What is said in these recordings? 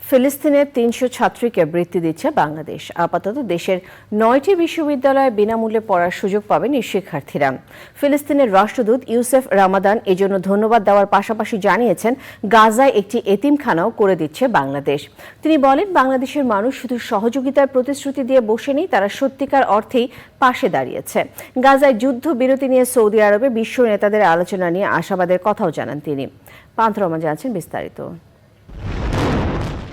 ফিলিস্তিনের তিনশো ছাত্রীকে বৃত্তি দিচ্ছে বাংলাদেশ। আপাতত দেশের নয়টি বিশ্ববিদ্যালয়ে বিনামূল্যে পড়ার সুযোগ পাবেন এই শিক্ষার্থীরা। ফিলিস্তিনের রাষ্ট্রদূত ইউসেফ রামাদান এজন্য ধন্যবাদ দেওয়ার পাশাপাশি জানিয়েছেন, গাজায় একটি এতিমখানাও করে দিচ্ছে বাংলাদেশ। তিনি বলেন, বাংলাদেশের মানুষ শুধু সহযোগিতার প্রতিশ্রুতি দিয়ে বসেনি, তারা সত্যিকার অর্থেই পাশে দাঁড়িয়েছে। গাজায় যুদ্ধ বিরতি নিয়ে সৌদি আরবে বিশ্ব নেতাদের আলোচনা নিয়ে আশাবাদের কথাও জানান তিনি। পান্থ রহমান জানাচ্ছেন বিস্তারিত।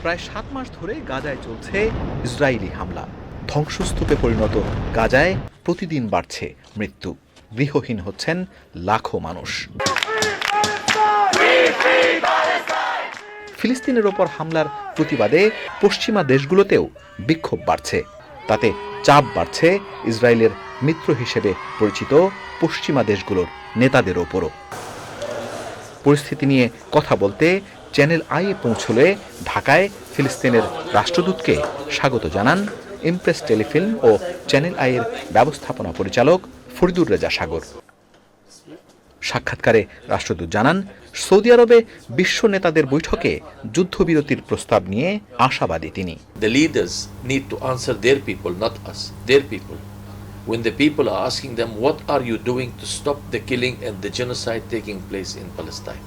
প্রায় সাত মাস ধরে গাজায় চলছে ইসরায়েলি হামলা। ধ্বংসস্তূপে পরিণত গাজায় প্রতিদিন বাড়ছে মৃত্যু। গৃহহীন হচ্ছেন লাখো মানুষ। ফিলিস্তিনের ওপর হামলার প্রতিবাদে পশ্চিমা দেশগুলোতেও বিক্ষোভ বাড়ছে। তাতে চাপ বাড়ছে ইসরায়েলের মিত্র হিসেবে পরিচিত পশ্চিমা দেশগুলোর নেতাদের ওপরও। পরিস্থিতি নিয়ে কথা বলতে চ্যানেল আইয়ে পৌঁছলে ঢাকায় ফিলিস্তিনের রাষ্ট্রদূতকে স্বাগত জানান ইমপ্রেস টেলিফিল্ম ও চ্যানেল আইয়ের ব্যবস্থাপনা পরিচালক ফরিদুর রেজা সাগর। সাক্ষাৎকারে রাষ্ট্রদূত জানান সৌদি আরবে বিশ্ব নেতাদের বৈঠকে যুদ্ধবিরতির প্রস্তাব নিয়ে আশাবাদী তিনি। The leaders need to answer their people When the people are asking them, what are you doing to stop the killing and the genocide taking place in Palestine?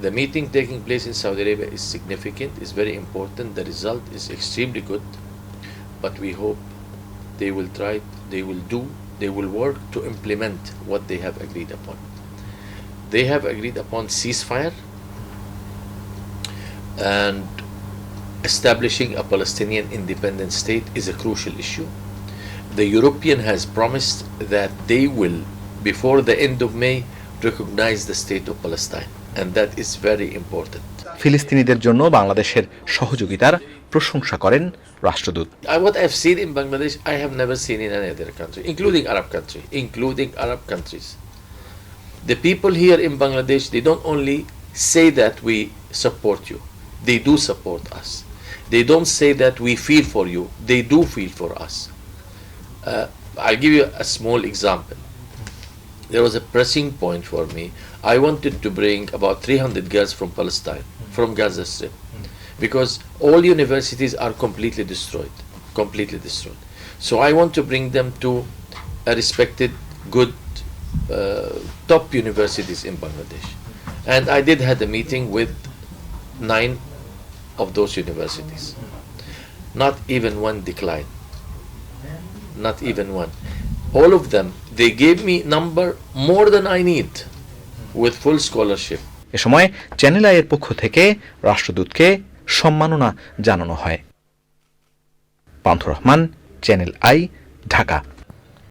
The meeting taking place in Saudi Arabia is significant, is very important. The result is extremely good, but we hope they will try, they will do, they will work to implement what they have agreed upon. They have agreed upon ceasefire and establishing a Palestinian independent state is a crucial issue. The European has promised that they will, before the end of May, recognize the state of Palestine, and that is very important. ফিলিস্তিনিদের জন্য বাংলাদেশের সহযোগিতার প্রশংসা করেন রাষ্ট্রদূত I, what I've seen in Bangladesh, I have never seen in any other country, including Arab country, including Arab countries. The people here in Bangladesh, they don't only say that we support you, they do support us. They don't say that we feel for you, they do feel for us. Uh, I'll give you a small example. There was a pressing point for me. I wanted to bring about 300 girls from Palestine, from Gaza Strip, because all universities are completely destroyed, completely destroyed. So I want to bring them to a respected, good, uh, top universities in Bangladesh. And I did had a meeting with nine of those universities. Not even one declined. Not even one. All of them, they gave me number more than I need with full scholarship. এ সময় channel আইয়ের পক্ষ থেকে রাষ্ট্রদূতকে সম্মাননা জানানো হয় Pantha Rahman channel I Dhaka